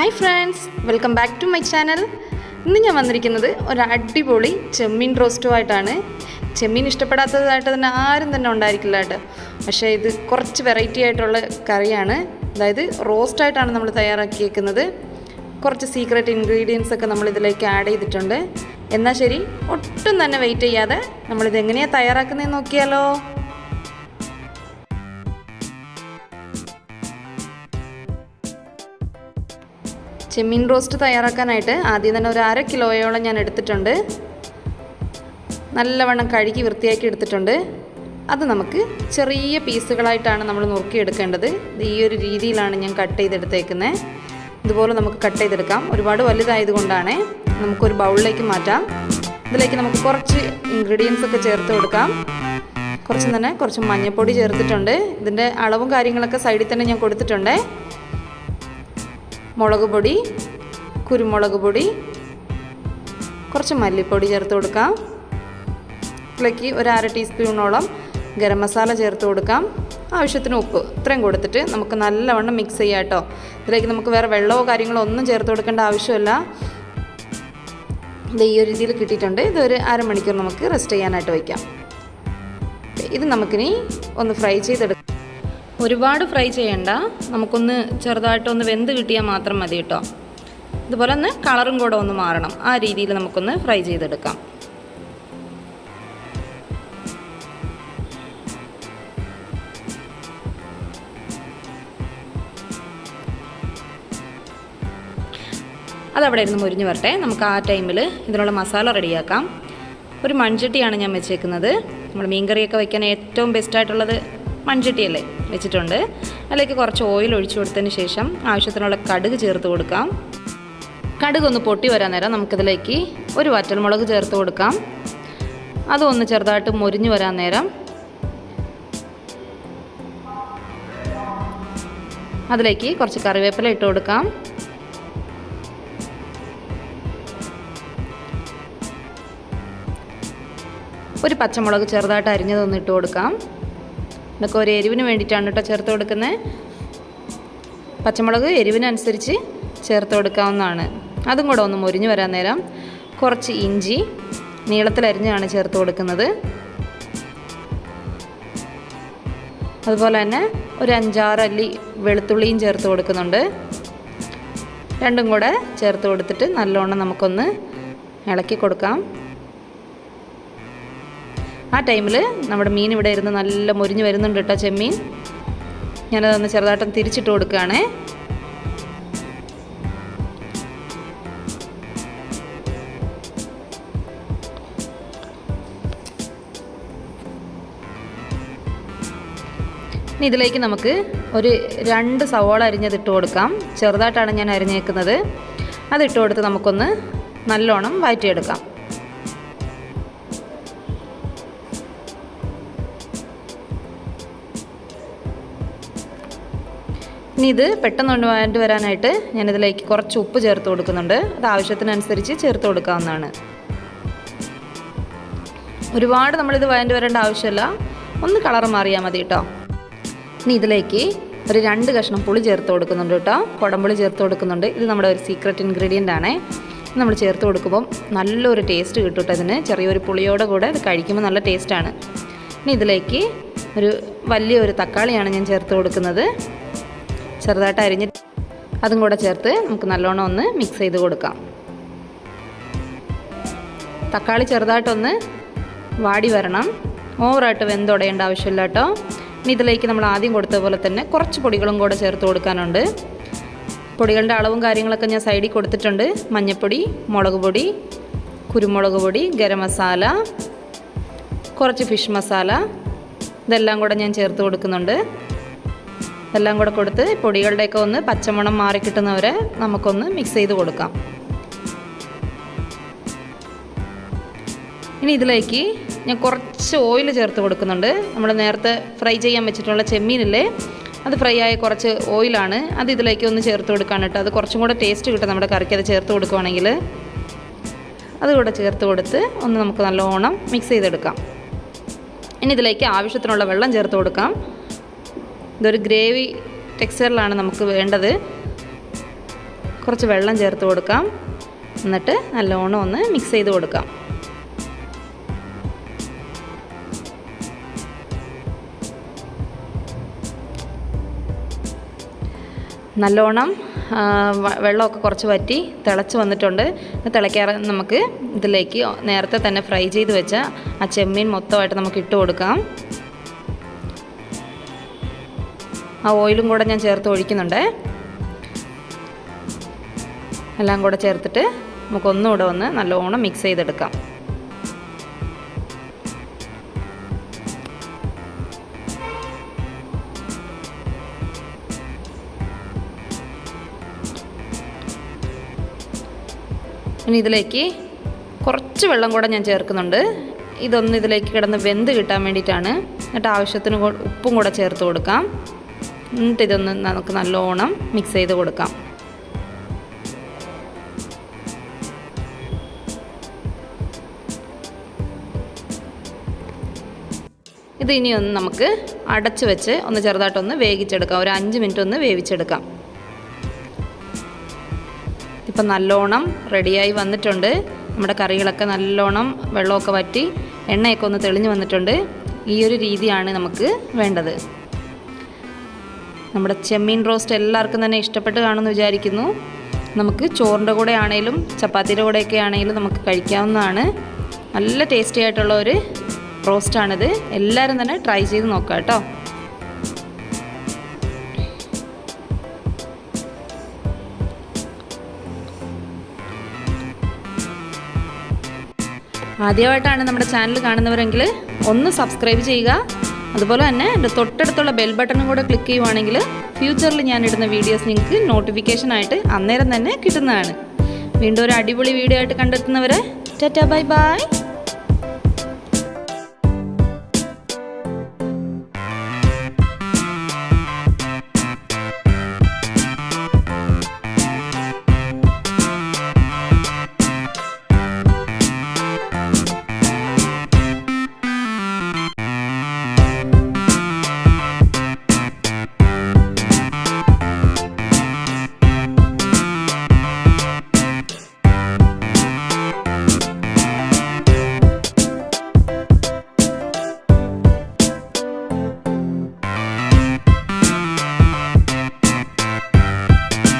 Hi friends welcome back to my channel ഇന്ന് ഞാൻ വന്നിരിക്കുന്നത് ഒരു അടിപൊളി ചെമ്മീൻ റോസ്റ്റുമായിട്ടാണ് ചെമ്മീൻ ഇഷ്ടപ്പെടാത്തതായിട്ട് തന്നെ ആരും തന്നെ ഉണ്ടായിരിക്കില്ല കേട്ടോ. പക്ഷേ ഇത് കുറച്ച് വെറൈറ്റി ആയിട്ടുള്ള കറിയാണ്. അതായത് റോസ്റ്റായിട്ടാണ് നമ്മൾ തയ്യാറാക്കിയേക്കുന്നത്. കുറച്ച് സീക്രട്ട് ഇൻഗ്രീഡിയൻസ് ഒക്കെ നമ്മൾ ഇതിലേക്ക് ആഡ് ചെയ്തിട്ടുണ്ട്. എന്നാൽ ശരി ഒട്ടും തന്നെ വെയിറ്റ് ചെയ്യാതെ നമ്മളിത് എങ്ങനെയാണ് തയ്യാറാക്കുന്നതെന്ന് നോക്കിയാലോ. ചെമ്മീൻ റോസ്റ്റ് തയ്യാറാക്കാനായിട്ട് ആദ്യം തന്നെ ഒരു അര കിലോയോളം ഞാൻ എടുത്തിട്ടുണ്ട്. നല്ലവണ്ണം കഴുകി വൃത്തിയാക്കി എടുത്തിട്ടുണ്ട്. അത് നമുക്ക് ചെറിയ പീസുകളായിട്ടാണ് നമ്മൾ നുറുക്കിയെടുക്കേണ്ടത്. ഇത് ഈ ഒരു രീതിയിലാണ് ഞാൻ കട്ട് ചെയ്തെടുത്തേക്കുന്നത്. ഇതുപോലെ നമുക്ക് കട്ട് ചെയ്തെടുക്കാം. ഒരുപാട് വലുതായതുകൊണ്ടാണ് നമുക്കൊരു ബൗളിലേക്ക് മാറ്റാം. ഇതിലേക്ക് നമുക്ക് കുറച്ച് ഇൻഗ്രീഡിയൻസ് ഒക്കെ ചേർത്ത് കൊടുക്കാം. കുറച്ച് തന്നെ കുറച്ച് മഞ്ഞൾപ്പൊടി ചേർത്തിട്ടുണ്ട്. ഇതിന്റെ അളവും കാര്യങ്ങളൊക്കെ സൈഡിൽ തന്നെ ഞാൻ കൊടുത്തിട്ടുണ്ട്. മുളക് പൊടി കുരുമുളക് പൊടി കുറച്ച് മല്ലിപ്പൊടി ചേർത്ത് കൊടുക്കാം. ഇതിലേക്ക് ഒരു അര ടീസ്പൂണോളം ഗരം മസാല ചേർത്ത് കൊടുക്കാം. ആവശ്യത്തിന് ഉപ്പ് ഇത്രയും കൊടുത്തിട്ട് നമുക്ക് നല്ലവണ്ണം മിക്സ് ചെയ്യാം കേട്ടോ. ഇതിലേക്ക് നമുക്ക് വേറെ വെള്ളമോ കാര്യങ്ങളോ ഒന്നും ചേർത്ത് കൊടുക്കേണ്ട ആവശ്യമില്ല. ഇത് ഈ ഒരു രീതിയിൽ കിട്ടിയിട്ടുണ്ട്. ഇതൊരു അരമണിക്കൂർ നമുക്ക് റെസ്റ്റ് ചെയ്യാനായിട്ട് വയ്ക്കാം. ഇത് നമുക്കിനി ഒന്ന് ഫ്രൈ ചെയ്തെടുക്കാം. ഒരുപാട് ഫ്രൈ ചെയ്യണ്ട. നമുക്കൊന്ന് ചെറുതായിട്ടൊന്ന് വെന്ത് കിട്ടിയാൽ മാത്രം മതി കേട്ടോ. ഇതുപോലെ ഒന്ന് കളറും കൂടെ ഒന്ന് മാറണം. ആ രീതിയിൽ നമുക്കൊന്ന് ഫ്രൈ ചെയ്തെടുക്കാം. അതവിടെ ഇരുന്ന് മുരിഞ്ഞു വരട്ടെ. നമുക്ക് ആ ടൈമിൽ ഇതിനുള്ള മസാല റെഡിയാക്കാം. ഒരു മൺചട്ടിയാണ് ഞാൻ വെച്ചേക്കുന്നത്. നമ്മൾ മീൻകറിയൊക്കെ വയ്ക്കാൻ ഏറ്റവും ബെസ്റ്റായിട്ടുള്ളത് മൺചട്ടിയല്ലേ വെച്ചിട്ടുണ്ട്. അതിലേക്ക് കുറച്ച് ഓയിൽ ഒഴിച്ചു കൊടുത്തതിന് ശേഷം ആവശ്യത്തിനുള്ള കടുക് ചേർത്ത് കൊടുക്കാം. കടുക് ഒന്ന് പൊട്ടി വരാൻ നേരം നമുക്കിതിലേക്ക് ഒരു വറ്റൽമുളക് ചേർത്ത് കൊടുക്കാം. അതൊന്ന് ചെറുതായിട്ട് മുരിഞ്ഞു വരാൻ നേരം അതിലേക്ക് കുറച്ച് കറിവേപ്പില ഇട്ട് കൊടുക്കാം. ഒരു പച്ചമുളക് ചെറുതായിട്ട് അരിഞ്ഞതൊന്ന് ഇട്ട് കൊടുക്കാം. ഇതൊക്കെ ഒരു എരിവിന് വേണ്ടിയിട്ടാണ് കേട്ടോ ചേർത്ത് കൊടുക്കുന്നത്. പച്ചമുളക് എരിവിനനുസരിച്ച് ചേർത്ത് കൊടുക്കാവുന്നതാണ്. അതും കൂടെ ഒന്ന് മുരിഞ്ഞ് വരാൻ നേരം കുറച്ച് ഇഞ്ചി നീളത്തിലരിഞ്ഞാണ് ചേർത്ത് കൊടുക്കുന്നത്. അതുപോലെ തന്നെ ഒരു അഞ്ചാറ് അല്ലി വെളുത്തുള്ളിയും ചേർത്ത് കൊടുക്കുന്നുണ്ട്. രണ്ടും കൂടെ ചേർത്ത് കൊടുത്തിട്ട് നല്ലോണം നമുക്കൊന്ന് ഇളക്കി കൊടുക്കാം. ആ ടൈമിൽ നമ്മുടെ മീൻ ഇവിടെ ഇരുന്ന് നല്ല മുരിഞ്ഞ് വരുന്നുണ്ട് കേട്ടോ ചെമ്മീൻ. ഞാനതൊന്ന് ചെറുതായിട്ടൊന്ന് തിരിച്ചിട്ട് കൊടുക്കുകയാണേ. ഇനി ഇതിലേക്ക് നമുക്ക് ഒരു രണ്ട് സവോള അരിഞ്ഞത് ഇട്ട് കൊടുക്കാം. ചെറുതായിട്ടാണ് ഞാൻ അരിഞ്ഞേക്കുന്നത്. അതിട്ട് കൊടുത്ത് നമുക്കൊന്ന് നല്ലോണം വഴറ്റിയെടുക്കാം ഇനി ഇത് പെട്ടെന്ന് കൊണ്ടുപോയിട്ട് വരാനായിട്ട് ഞാനിതിലേക്ക് കുറച്ച് ഉപ്പ് ചേർത്ത് കൊടുക്കുന്നുണ്ട്. അത് ആവശ്യത്തിനനുസരിച്ച് ചേർത്ത് കൊടുക്കാവുന്നതാണ്. ഒരുപാട് നമ്മളിത് വഴണ്ടി വരേണ്ട ആവശ്യമില്ല. ഒന്ന് കളർ മാറിയാൽ മതി കേട്ടോ ഇനി ഇതിലേക്ക് ഒരു രണ്ട് കഷ്ണം പുളി ചേർത്ത് കൊടുക്കുന്നുണ്ട് കേട്ടോ കുടംപുളി ചേർത്ത് കൊടുക്കുന്നുണ്ട്. ഇത് നമ്മുടെ ഒരു സീക്രട്ട് ഇൻഗ്രീഡിയന്റ് ആണേ. നമ്മൾ ചേർത്ത് കൊടുക്കുമ്പം നല്ലൊരു ടേസ്റ്റ് കിട്ടും കേട്ടോ ഇതിന്. ചെറിയൊരു പുളിയോടെ കൂടെ ഇത് കഴിക്കുമ്പോൾ നല്ല ടേസ്റ്റാണ് ഇനി ഇതിലേക്ക് ഒരു വലിയൊരു തക്കാളിയാണ് ഞാൻ ചേർത്ത് കൊടുക്കുന്നത്. ചെറുതായിട്ട് അരിഞ്ഞ് അതും കൂടെ ചേർത്ത് നമുക്ക് നല്ലോണം ഒന്ന് മിക്സ് ചെയ്ത് കൊടുക്കാം. തക്കാളി ചെറുതായിട്ടൊന്ന് വാടി വരണം. ഓവറായിട്ട് വെന്തുടയേണ്ട ആവശ്യമില്ല കേട്ടോ. ഇനി ഇതിലേക്ക് നമ്മൾ ആദ്യം കൊടുത്ത പോലെ തന്നെ കുറച്ച് പൊടികളും കൂടെ ചേർത്ത് കൊടുക്കാനുണ്ട്. പൊടികളുടെ അളവും കാര്യങ്ങളൊക്കെ ഞാൻ സൈഡിൽ കൊടുത്തിട്ടുണ്ട്. മഞ്ഞൾപ്പൊടി മുളക് പൊടി കുരുമുളക് പൊടി ഗരം മസാല കുറച്ച് ഫിഷ് മസാല ഇതെല്ലാം കൂടെ ഞാൻ ചേർത്ത് കൊടുക്കുന്നുണ്ട്. എല്ലാം കൂടെ കൊടുത്ത് പൊടികളുടെയൊക്കെ ഒന്ന് പച്ചമണം മാറി കിട്ടുന്നവരെ നമുക്കൊന്ന് മിക്സ് ചെയ്ത് കൊടുക്കാം. ഇനി ഇതിലേക്ക് ഞാൻ കുറച്ച് ഓയിൽ ചേർത്ത് കൊടുക്കുന്നുണ്ട്. നമ്മൾ നേരത്തെ ഫ്രൈ ചെയ്യാൻ വെച്ചിട്ടുള്ള ചെമ്മീനില്ലേ അത് ഫ്രൈ ആയ കുറച്ച് ഓയിലാണ് അത് ഇതിലേക്ക് ഒന്ന് ചേർത്ത് കൊടുക്കാൻ കേട്ടോ. അത് കുറച്ചും കൂടെ ടേസ്റ്റ് കിട്ടും. നമ്മുടെ കറിക്ക് അത് ചേർത്ത് കൊടുക്കുവാണെങ്കിൽ. അതുകൂടെ ചേർത്ത് കൊടുത്ത് ഒന്ന് നമുക്ക് നല്ലോണം മിക്സ് ചെയ്തെടുക്കാം. ഇനി ഇതിലേക്ക് ആവശ്യത്തിനുള്ള വെള്ളം ചേർത്ത് കൊടുക്കാം. ഇതൊരു ഗ്രേവി ടെക്സ്ചറിലാണ് നമുക്ക് വേണ്ടത്. കുറച്ച് വെള്ളം ചേർത്ത് കൊടുക്കാം. എന്നിട്ട് നല്ലോണം ഒന്ന് മിക്സ് ചെയ്ത് കൊടുക്കാം. നല്ലോണം വെള്ളമൊക്കെ കുറച്ച് വറ്റി തിളച്ച് വന്നിട്ടുണ്ട്. തിളയ്ക്കാറ് നമുക്ക് ഇതിലേക്ക് നേരത്തെ തന്നെ ഫ്രൈ ചെയ്ത് വെച്ച ആ ചെമ്മീൻ മൊത്തമായിട്ട് നമുക്ക് ഇട്ട് കൊടുക്കാം. ആ ഓയിലും കൂടെ ഞാൻ ചേർത്ത് ഒഴിക്കുന്നുണ്ട്. എല്ലാം കൂടെ ചേർത്തിട്ട് നമുക്ക് നമുക്കൊന്നുകൂടെ ഒന്ന് നല്ലോണം മിക്സ് ചെയ്തെടുക്കാം. ഇനി ഇതിലേക്ക് കുറച്ച് വെള്ളം കൂടെ ഞാൻ ചേർക്കുന്നുണ്ട്. ഇതൊന്ന് ഇതിലേക്ക് കിടന്ന് വെന്ത് കിട്ടാൻ വേണ്ടിയിട്ടാണ്. എന്നിട്ട് ആവശ്യത്തിന് ഉപ്പും കൂടെ ചേർത്ത് കൊടുക്കാം. എന്നിട്ട് ഇതൊന്ന് നമുക്ക് നല്ലോണം മിക്സ് ചെയ്ത് കൊടുക്കാം. ഇത് ഇനി ഒന്ന് നമുക്ക് അടച്ച് വെച്ച് ഒന്ന് ചെറുതായിട്ടൊന്ന് വേവിച്ചെടുക്കാം. ഒരു അഞ്ച് മിനിറ്റ് ഒന്ന് വേവിച്ചെടുക്കാം. ഇപ്പം നല്ലോണം റെഡിയായി വന്നിട്ടുണ്ട്. നമ്മുടെ കറികളൊക്കെ നല്ലോണം വെള്ളമൊക്കെ വറ്റി എണ്ണയൊക്കെ ഒന്ന് തെളിഞ്ഞു വന്നിട്ടുണ്ട്. ഈ ഒരു രീതിയാണ് നമുക്ക് വേണ്ടത്. നമ്മുടെ ചെമ്മീൻ റോസ്റ്റ് എല്ലാവർക്കും തന്നെ ഇഷ്ടപ്പെട്ട് കാണുമെന്ന് വിചാരിക്കുന്നു. നമുക്ക് ചോറിന്റെ കൂടെ ആണെങ്കിലും ചപ്പാത്തിയുടെ കൂടെയൊക്കെ ആണെങ്കിലും നമുക്ക് കഴിക്കാവുന്നതാണ്. നല്ല ടേസ്റ്റി ആയിട്ടുള്ള ഒരു റോസ്റ്റാണിത് എല്ലാവരും തന്നെ ട്രൈ ചെയ്ത് നോക്കാം കേട്ടോ. ആദ്യമായിട്ടാണ് നമ്മുടെ ചാനൽ കാണുന്നവരെങ്കിൽ ഒന്ന് സബ്സ്ക്രൈബ് ചെയ്യുക. അതുപോലെ തന്നെ എന്റെ തൊട്ടടുത്തുള്ള ബെൽ ബട്ടണും കൂടെ ക്ലിക്ക് ചെയ്യുവാണെങ്കിൽ ഫ്യൂച്ചറിൽ ഞാൻ ഇടുന്ന വീഡിയോസ് നിങ്ങൾക്ക് നോട്ടിഫിക്കേഷൻ ആയിട്ട് അന്നേരം തന്നെ കിട്ടുന്നതാണ്. വീണ്ടും ഒരു അടിപൊളി വീഡിയോ ആയിട്ട് കണ്ടെത്തുന്നവരെ ടാറ്റാ ബൈ ബൈ